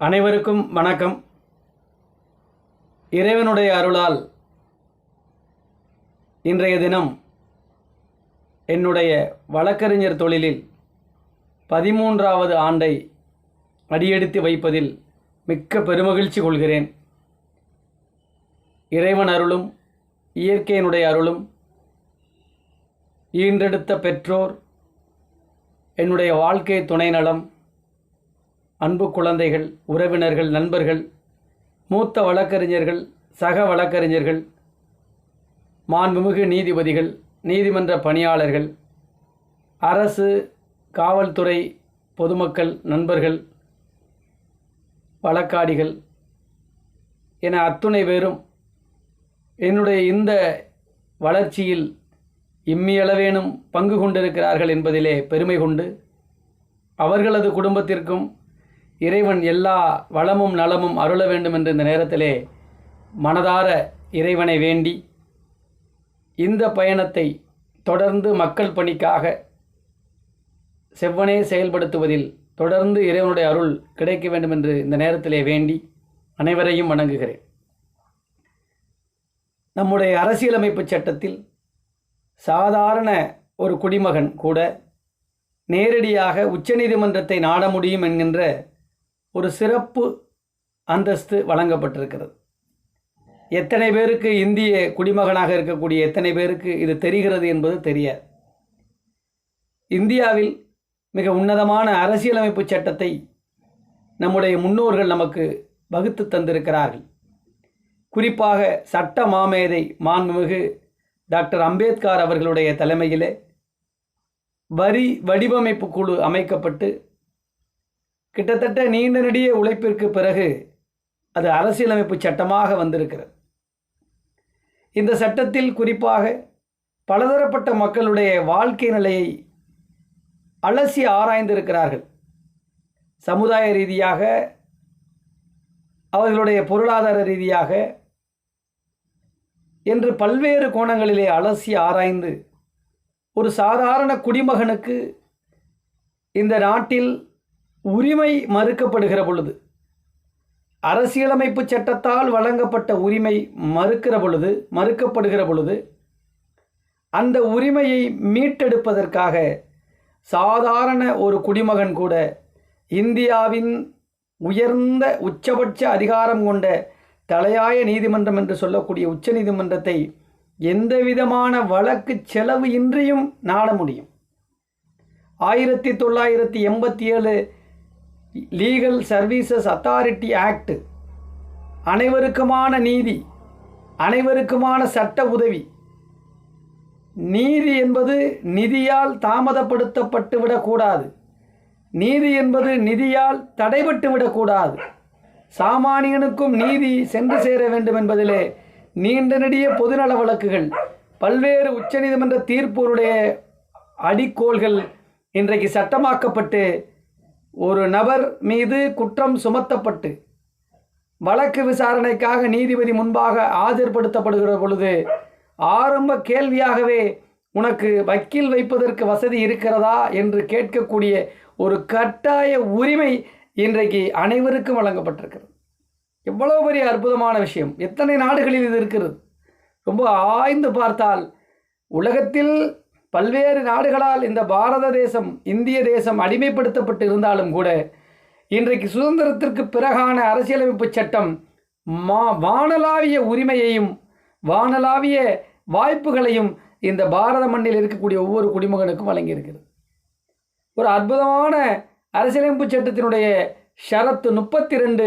அனைவருக்கும் வணக்கம். இறைவனுடைய அருளால் இன்றைய தினம் என்னுடைய வழக்கறிஞர் தொழிலில் பதிமூன்றாவது ஆண்டை அடியெடுத்து வைப்பதில் மிக்க பெருமகிழ்ச்சி கொள்கிறேன். இறைவன் அருளும் இயற்கையினுடைய அருளும் ஈன்றெடுத்த பெற்றோர் என்னுடைய வாழ்க்கை துணை நலம் அன்பு குழந்தைகள் உறவினர்கள் நண்பர்கள் மூத்த வழக்கறிஞர்கள் சக வழக்கறிஞர்கள் மாண்புமிகு நீதிபதிகள் நீதிமன்ற பணியாளர்கள் அரசு காவல்துறை பொதுமக்கள் நண்பர்கள் வழக்காடிகள் என அத்துணை பேரும் என்னுடைய இந்த வளர்ச்சியில் இம்மியளவேனும் பங்கு கொண்டிருக்கிறார்கள் என்பதிலே பெருமை கொண்டு அவர்களது குடும்பத்திற்கும் இறைவன் எல்லா வளமும் நலமும் அருள வேண்டும் என்று இந்த நேரத்திலே மனதார இறைவனை வேண்டி இந்த பயணத்தை தொடர்ந்து மக்கள் பணிக்காக செவ்வனே செயல்படுத்துவதில் தொடர்ந்து இறைவனுடைய அருள் கிடைக்க வேண்டும் என்று இந்த நேரத்திலே வேண்டி அனைவரையும் வணங்குகிறேன். நம்முடைய அரசியலமைப்பு சட்டத்தில் சாதாரண ஒரு குடிமகன் கூட நேரடியாக உச்சநீதிமன்றத்தை நாட முடியும் என்கின்ற ஒரு சிறப்பு அந்தஸ்து வழங்கப்பட்டிருக்கிறது. எத்தனை பேருக்கு இந்திய குடிமகனாக இருக்கக்கூடிய எத்தனை பேருக்கு இது தெரிகிறது என்பது தெரியாது. இந்தியாவில் மிக உன்னதமான அரசியலமைப்பு சட்டத்தை நம்முடைய முன்னோர்கள் நமக்கு வகுத்து தந்திருக்கிறார்கள். குறிப்பாக சட்ட மாமேதை மாண்புமிகு டாக்டர் அம்பேத்கர் அவர்களுடைய தலைமையிலே வரி வடிவமைப்பு குழு அமைக்கப்பட்டு கிட்டத்தட்ட நீண்ட நெடிய உழைப்பிற்கு பிறகு அது அரசியலமைப்பு சட்டமாக வந்திருக்கிறது. இந்த சட்டத்தில் குறிப்பாக பலதரப்பட்ட மக்களுடைய வாழ்க்கை நிலையை அலசி ஆராய்ந்திருக்கிறார்கள். சமுதாய ரீதியாக அவர்களுடைய பொருளாதார ரீதியாக என்று பல்வேறு கோணங்களிலே அலசி ஆராய்ந்து ஒரு சாதாரண குடிமகனுக்கு இந்த நாட்டில் உரிமை மறுக்கப்படுகிற பொழுது அரசியலமைப்பு சட்டத்தால் வழங்கப்பட்ட உரிமை மறுக்கிற பொழுது மறுக்கப்படுகிற பொழுது அந்த உரிமையை மீட்டெடுப்பதற்காக சாதாரண ஒரு குடிமகன் கூட இந்தியாவின் உயர்ந்த உச்சபட்ச அதிகாரம் கொண்ட தலையாய நீதிமன்றம் என்று சொல்லக்கூடிய உச்ச நீதிமன்றத்தை எந்தவிதமான வழக்கு செலவு இன்றியும் நாட முடியும். ஆயிரத்தி தொள்ளாயிரத்தி எண்பத்தி ஏழு லீகல் சர்வீசஸ் அத்தாரிட்டி ஆக்ட் அனைவருக்குமான நீதி அனைவருக்குமான சட்ட உதவி. நீதி என்பது நிதியால் தாமதப்படுத்தப்பட்டு விடக்கூடாது. நீதி என்பது நிதியால் தடைபட்டு விடக்கூடாது. சாமானியனுக்கும் நீதி சென்று சேர வேண்டும் என்பதிலே நீண்ட நெடிய பொதுநல வழக்குகள் பல்வேறு உச்சநீதிமன்ற தீர்ப்புடைய அடிக்கோள்கள் இன்றைக்கு சட்டமாக்கப்பட்டு ஒரு நபர் மீது குற்றம் சுமத்தப்பட்டு வழக்கு விசாரணைக்காக நீதிபதி முன்பாக ஆஜர்படுத்தப்படுகிற பொழுது ஆரம்ப கேள்வியாகவே உனக்கு வக்கீல் வைப்பதற்கு வசதி இருக்கிறதா என்று கேட்கக்கூடிய ஒரு கட்டாய உரிமை இன்றைக்கு அனைவருக்கும் வழங்கப்பட்டிருக்கிறது. எவ்வளோ பெரிய அற்புதமான விஷயம். எத்தனை நாடுகளில் இது இருக்கிறது? ரொம்ப ஆய்ந்து பார்த்தால் உலகத்தில் பல்வேறு நாடுகளால் இந்த பாரத தேசம் இந்திய தேசம் அடிமைப்படுத்தப்பட்டு இருந்தாலும் கூட இன்றைக்கு சுதந்திரத்திற்கு பிறகான அரசியலமைப்பு சட்டம் மா வானலாவிய உரிமையையும் வானலாவிய வாய்ப்புகளையும் இந்த பாரத மண்ணில் இருக்கக்கூடிய ஒவ்வொரு குடிமகனுக்கும் வழங்கியிருக்கிறது. ஒரு அற்புதமான அரசியலமைப்பு சட்டத்தினுடைய ஷரத்து முப்பத்தி ரெண்டு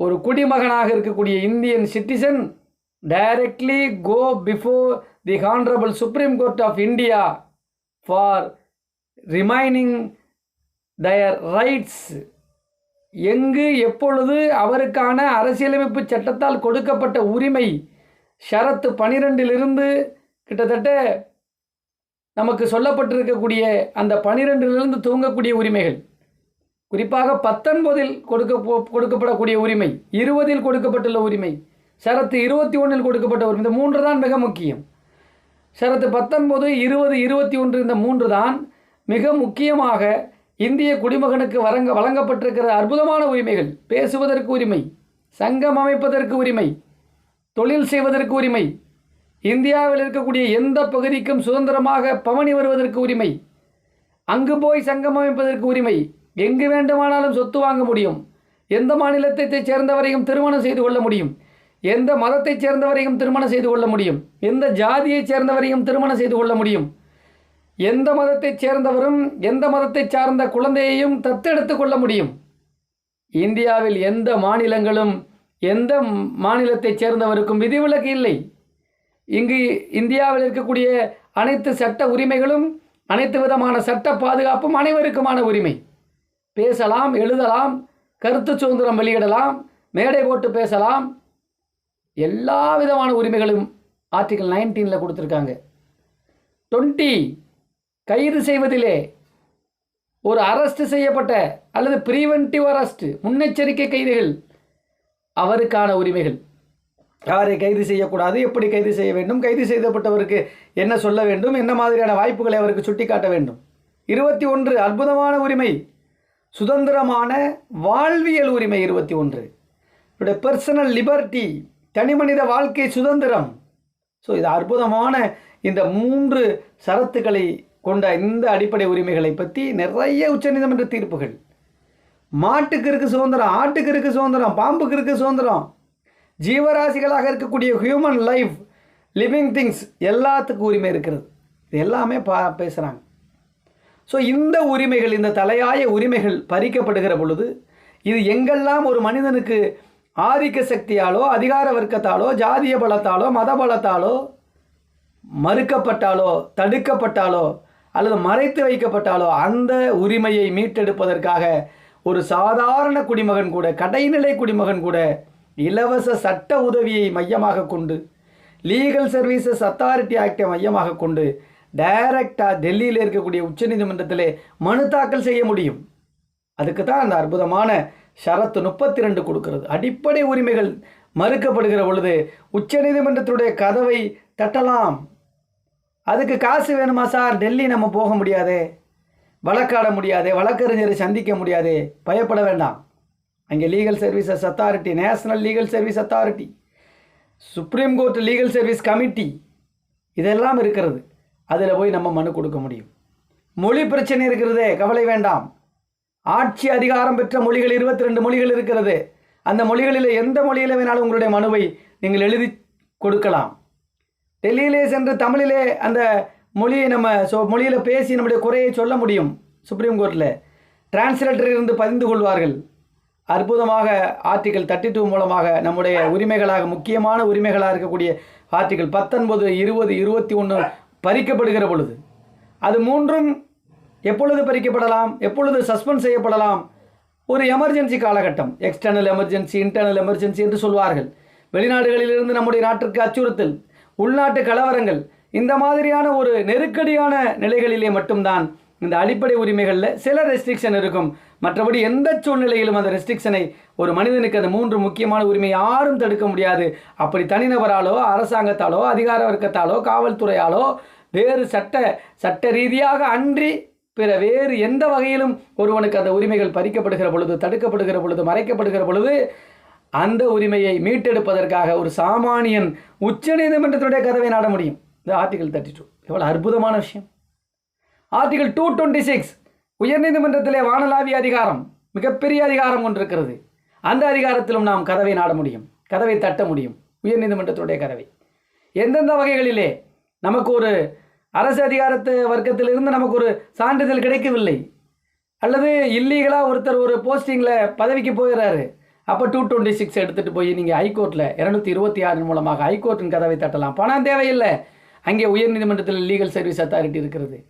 ஒரு குடிமகனாக இருக்கக்கூடிய Indian citizen directly go before the honourable supreme court of India for remaining their rights எங்கு எப்பொழுது அவருக்கான அரசியலமைப்பு சட்டத்தால் கொடுக்கப்பட்ட உரிமை? ஷரத்து பனிரெண்டிலிருந்து கிட்டத்தட்ட நமக்கு சொல்லப்பட்டிருக்கக்கூடிய அந்த பனிரெண்டிலிருந்து தூங்கக்கூடிய உரிமைகள். குறிப்பாக பத்தொன்பதில் கொடுக்க கொடுக்கப்படக்கூடிய உரிமை இருபதில் கொடுக்கப்பட்டுள்ள உரிமை. ஷரத்து இருபத்தி ஒன்றில் கொடுக்கப்பட்ட உரிமை இந்த மூன்று தான் மிக முக்கியம். ஷரத்து பத்தொன்பது இருபது இருபத்தி ஒன்று இந்த மூன்று தான் மிக முக்கியமாக இந்திய குடிமகனுக்கு வழங்க வழங்கப்பட்டிருக்கிற அற்புதமான உரிமைகள். பேசுவதற்கு உரிமை சங்கம் அமைப்பதற்கு உரிமை தொழில் செய்வதற்கு உரிமை இந்தியாவில் இருக்கக்கூடிய எந்த பகுதிக்கும் சுதந்திரமாக பவனி வருவதற்கு உரிமை அங்கு போய் சங்கம் அமைப்பதற்கு உரிமை எங்கு வேண்டுமானாலும் சொத்து வாங்க முடியும் எந்த மாநிலத்தை சேர்ந்தவரையும் திருமணம் செய்து கொள்ள முடியும் எந்த மதத்தைச் சேர்ந்தவரையும் திருமணம் செய்து கொள்ள முடியும்? எந்த ஜாதியைச் சேர்ந்தவரையும் திருமணம் செய்து கொள்ள முடியும்? எந்த மதத்தைச் சேர்ந்தவரும் எந்த மதத்தைச் சார்ந்த குழந்தையையும் தத்தெடுத்து கொள்ள முடியும்? இந்தியாவில் எந்த மாநிலங்களும் எந்த மாநிலத்தைச் சேர்ந்தவருக்கும் விதிவிலக்கு இல்லை. இங்கு இந்தியாவில் இருக்கக்கூடிய அனைத்து சட்ட உரிமைகளும் அனைத்து விதமான சட்ட பாதுகாப்பும் அனைவருக்குமான உரிமை. பேசலாம் எழுதலாம் கருத்து சுதந்திரம் வெளியிடலாம் மேடை போட்டு பேசலாம் எல்லா விதமான உரிமைகளும் ஆர்டிகல் நைன்டீனில் கொடுத்துருக்காங்க. டுவெண்ட்டி கைது செய்வதிலே ஒரு அரெஸ்ட் செய்யப்பட்ட அல்லது ப்ரீவென்டிவ் அரெஸ்ட் முன்னெச்சரிக்கை கைதுகள் அவருக்கான உரிமைகள். யாரை கைது செய்யக்கூடாது எப்படி கைது செய்ய வேண்டும் கைது செய்யப்பட்டவருக்கு என்ன சொல்ல வேண்டும் என்ன மாதிரியான வாய்ப்புகளை அவருக்கு சுட்டிக்காட்ட வேண்டும். இருபத்தி ஒன்று அற்புதமான உரிமை சுதந்திரமான வாழ்வியல் உரிமை இருபத்தி ஒன்று. பர்சனல் லிபர்ட்டி தனிமனித வாழ்க்கை சுதந்திரம். ஸோ இது அற்புதமான இந்த மூன்று சரத்துக்களை கொண்ட இந்த அடிப்படை உரிமைகளை பற்றி நிறைய உச்சநீதிமன்ற தீர்ப்புகள். மாட்டுக்கு இருக்கு சுதந்திரம் ஆட்டுக்கு இருக்கு சுதந்திரம் பாம்புக்கு இருக்கு சுதந்திரம். ஜீவராசிகளாக இருக்கக்கூடிய ஹியூமன் லைஃப் லிவிங் திங்ஸ் எல்லாத்துக்கும் உரிமை இருக்கிறது. இது எல்லாமே பா பேசுகிறாங்க ஸோ இந்த உரிமைகள் இந்த தலையாய உரிமைகள் பறிக்கப்படுகிற பொழுது இது எங்கெல்லாம் ஒரு மனிதனுக்கு ஆதிக்க சக்தியாலோ அதிகார வர்க்கத்தாலோ ஜாதிய பலத்தாலோ மத பலத்தாலோ மறுக்கப்பட்டாலோ தடுக்கப்பட்டாலோ அல்லது மறைத்து வைக்கப்பட்டாலோ அந்த உரிமையை மீட்டெடுப்பதற்காக ஒரு சாதாரண குடிமகன் கூட கடைநிலை குடிமகன் கூட இலவச சட்ட உதவியை மையமாக கொண்டு லீகல் சர்வீசஸ் அத்தாரிட்டி ஆக்டை மையமாக கொண்டு டைரக்டாக டெல்லியில் இருக்கக்கூடிய உச்சநீதிமன்றத்தில் மனு தாக்கல் செய்ய முடியும். அதுக்கு தான் அந்த அற்புதமான ஷரத்து முப்பத்தி ரெண்டு கொடுக்கிறது. அடிப்படை உரிமைகள் மறுக்கப்படுகிற பொழுது உச்சநீதிமன்றத்துடைய கதவை தட்டலாம். அதுக்கு காசு வேணுமா சார்? டெல்லி நம்ம போக முடியாதே. வழக்காட முடியாது. வழக்கறிஞரை சந்திக்க முடியாதே. பயப்பட வேண்டாம். அங்கே legal services authority national legal service authority supreme court legal service committee இதெல்லாம் இருக்கிறது. அதில் போய் நம்ம மனு கொடுக்க முடியும். மொழி பிரச்சனை இருக்கிறதே. கவலை வேண்டாம். ஆட்சி அதிகாரம் பெற்ற மொழிகள் இருபத்தி ரெண்டு மொழிகள் இருக்கிறது. அந்த மொழிகளில் எந்த மொழியில் வேணாலும் உங்களுடைய மனுவை நீங்கள் எழுதி கொடுக்கலாம். டெல்லியிலே சென்று தமிழிலே அந்த மொழியை நம்ம சொ மொழியில் பேசி நம்முடைய குறையை சொல்ல முடியும் சுப்ரீம் கோர்ட்டில் டிரான்ஸ்லேட்டர் இருந்து பதிந்து கொள்வார்கள். அற்புதமாக ஆர்டிகல் தேர்ட்டி டூ மூலமாக நம்முடைய உரிமைகளாக முக்கியமான உரிமைகளாக இருக்கக்கூடிய ஆர்டிகல் பத்தொன்பது இருபது இருபத்தி ஒன்று பறிக்கப்படுகிற பொழுது அது மூன்றும் எப்பொழுது பறிக்கப்படலாம்? எப்பொழுது சஸ்பெண்ட் செய்யப்படலாம்? ஒரு எமர்ஜென்சி காலகட்டம். எக்ஸ்டர்னல் எமர்ஜென்சி இன்டர்னல் எமர்ஜென்சி என்று சொல்வார்கள். வெளிநாடுகளிலிருந்து நம்முடைய நாட்டிற்கு அச்சுறுத்தல் உள்நாட்டு கலவரங்கள் இந்த மாதிரியான ஒரு நெருக்கடியான நிலைகளிலே மட்டும்தான் இந்த அடிப்படை உரிமைகளில் சில ரெஸ்ட்ரிக்ஷன் இருக்கும். மற்றபடி எந்த சூழ்நிலையிலும் அந்த ரெஸ்ட்ரிக்ஷனை ஒரு மனிதனுக்கு அந்த மூன்று முக்கியமான உரிமை யாரும் தடுக்க முடியாது. அப்படி தனிநபராலோ அரசாங்கத்தாலோ அதிகார வர்க்கத்தாலோ காவல்துறையாலோ வேறு சட்ட சட்ட ரீதியாக அன்றி பிற வேறு எந்த வகையிலும் ஒருவனுக்கு அந்த உரிமைகள் பறிக்கப்படுகிற பொழுது தடுக்கப்படுகிற பொழுது மறைக்கப்படுகிற பொழுது அந்த உரிமையை மீட்டெடுப்பதற்காக ஒரு சாமானியன் உச்சநீதிமன்றத்தினுடைய கதவை நாட முடியும். இந்த ஆர்டிகல் தேர்ட்டி டூ எவ்வளோ அற்புதமான விஷயம். ஆர்டிகல் டூ டுவெண்ட்டி சிக்ஸ் உயர்நீதிமன்றத்திலே வானலாவிய அதிகாரம் மிகப்பெரிய அதிகாரம் கொண்டிருக்கிறது அந்த அதிகாரத்திலும் நாம் கதவை நாட முடியும். கதவை தட்ட முடியும். உயர்நீதிமன்றத்தினுடைய கதவை. எந்தெந்த வகைகளிலே நமக்கு ஒரு அரசு அதிகாரத்து வர்க்கத்திலிருந்து நமக்கு ஒரு சான்றிதழ் கிடைக்கவில்லை. அல்லது இல்லீகலாக ஒருத்தர் ஒரு போஸ்டிங்கில் பதவிக்கு போயிடுறாரு அப்போ டூ டுவெண்ட்டி சிக்ஸ் எடுத்துகிட்டு போய் நீங்கள் ஹைகோர்ட்டில் இரநூத்தி இருபத்தி ஆறின் மூலமாக ஹைகோர்ட்டின் கதவை தட்டலாம். பணம் தேவையில்லை. அங்கே உயர்நீதிமன்றத்தில் லீகல் சர்வீஸ் அத்தாரிட்டி இருக்கிறது.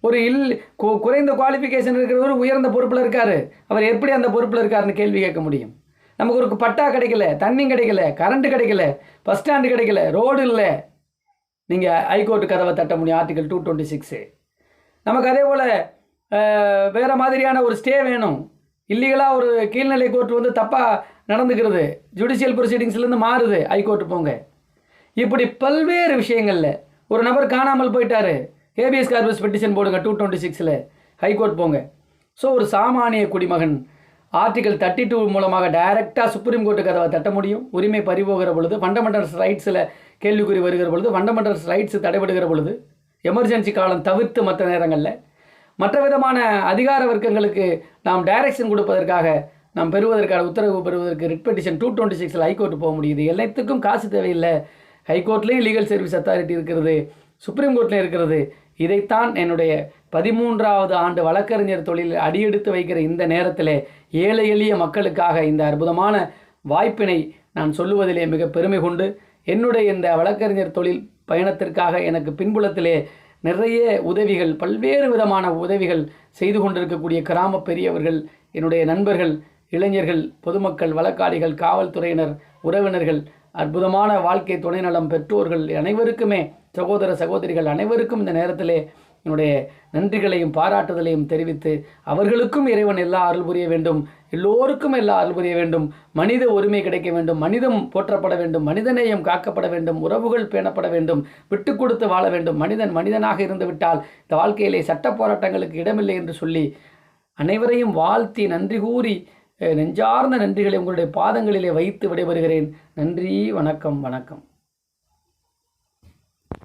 ஒரு இல் கு- குறைந்த குவாலிஃபிகேஷன் இருக்கிறவர் உயர்ந்த பொறுப்பில் இருக்கார். அவர் எப்படி அந்த பொறுப்பில் இருக்காருன்னு கேள்வி கேட்க முடியும். நமக்கு ஒரு பட்டா கிடைக்கல தண்ணி கிடைக்கல கரண்ட் கிடைக்கல பஸ் ஸ்டாண்டு கிடைக்கல ரோடு இல்லை. நீங்கள் ஹைகோர்ட்டு கதவை தட்ட முடியும் ஆர்டிகல் டூ டுவெண்ட்டி சிக்ஸு நமக்கு அதே போல் வேறு மாதிரியான ஒரு ஸ்டே வேணும். இல்லீகலாக ஒரு கீழ்நிலை கோர்ட் வந்து தப்பாக நடந்துக்கிறது. ஜுடிஷியல் ப்ரொசீடிங்ஸ்லேருந்து மாறுது ஹைகோர்ட்டு போங்க. இப்படி பல்வேறு விஷயங்களில் ஒரு நபர் காணாமல் போயிட்டார். ஏபிஎஸ் கார்பஸ் பெட்டிஷன் போடுங்க டூ டுவெண்ட்டி சிக்ஸில் ஹைகோர்ட் போங்க. ஸோ ஒரு சாமானிய குடிமகன் ஆர்டிகல் தேர்ட்டி டூ மூலமாக டைரெக்டாக சுப்ரீம் கோர்ட்டு கதவை தட்ட முடியும். உரிமை பறிபோகிற பொழுது ஃபண்டமெண்டல்ஸ் ரைட்ஸில் கேள்விக்குறி வருகிற பொழுது ஃபண்டமெண்டல்ஸ் ரைட்ஸ் தடைபடுகிற பொழுது எமர்ஜென்சி காலம் தவிர்த்து மற்ற நேரங்களில் மற்ற விதமான அதிகார வர்க்கங்களுக்கு நாம் டைரக்ஷன் கொடுப்பதற்காக நாம் பெறுவதற்கான உத்தரவு பெறுவதற்கு ரிட் பெட்டிஷன் டூ டுவெண்ட்டி சிக்ஸில் ஹைகோர்ட் போக முடியுது. எல்லாத்துக்கும் காசு தேவையில்லை. ஹைகோர்ட்லேயும் லீகல் சர்வீஸ் அத்தாரிட்டி இருக்கிறது. சுப்ரீம் கோர்ட்லேயும் இருக்கிறது. இதைத்தான் என்னுடைய பதிமூன்றாவது ஆண்டு வழக்கறிஞர் தொழிலில் அடியெடுத்து வைக்கிற இந்த நேரத்தில் ஏழை எளிய மக்களுக்காக இந்த அற்புதமான வாய்ப்பினை நான் சொல்லுவதிலே மிக பெருமை கொண்டு என்னுடைய இந்த வழக்கறிஞர் தொழில் பயணத்திற்காக எனக்கு பின்புலத்திலே நிறைய உதவிகள் பல்வேறு விதமான உதவிகள் செய்து கொண்டிருக்கக்கூடிய கிராம பெரியவர்கள் என்னுடைய நண்பர்கள் இளைஞர்கள் பொதுமக்கள் வழக்காளிகள் காவல்துறையினர் உறவினர்கள் அற்புதமான வாழ்க்கை துணை நலம் பெற்றோர்கள் அனைவருக்குமே சகோதர சகோதரிகள் அனைவருக்கும் இந்த நேரத்திலே என்னுடைய நன்றிகளையும் பாராட்டுதலையும் தெரிவித்து அவர்களுக்கும் இறைவன் எல்லா அருள் புரிய வேண்டும். எல்லோருக்கும் எல்லா அருள் புரிய வேண்டும். மனித உரிமை கிடைக்க வேண்டும். மனிதம் போற்றப்பட வேண்டும். மனிதநேயம் காக்கப்பட வேண்டும். உறவுகள் பேணப்பட வேண்டும். விட்டு கொடுத்து வாழ வேண்டும். மனிதன் மனிதனாக இருந்துவிட்டால் இந்த வாழ்க்கையிலே சட்ட போராட்டங்களுக்கு இடமில்லை என்று சொல்லி அனைவரையும் வாழ்த்தி நன்றி கூறி நெஞ்சார்ந்த நன்றிகளை உங்களுடைய பாதங்களிலே வைத்து விடைபெறுகிறேன். நன்றி வணக்கம் வணக்கம்.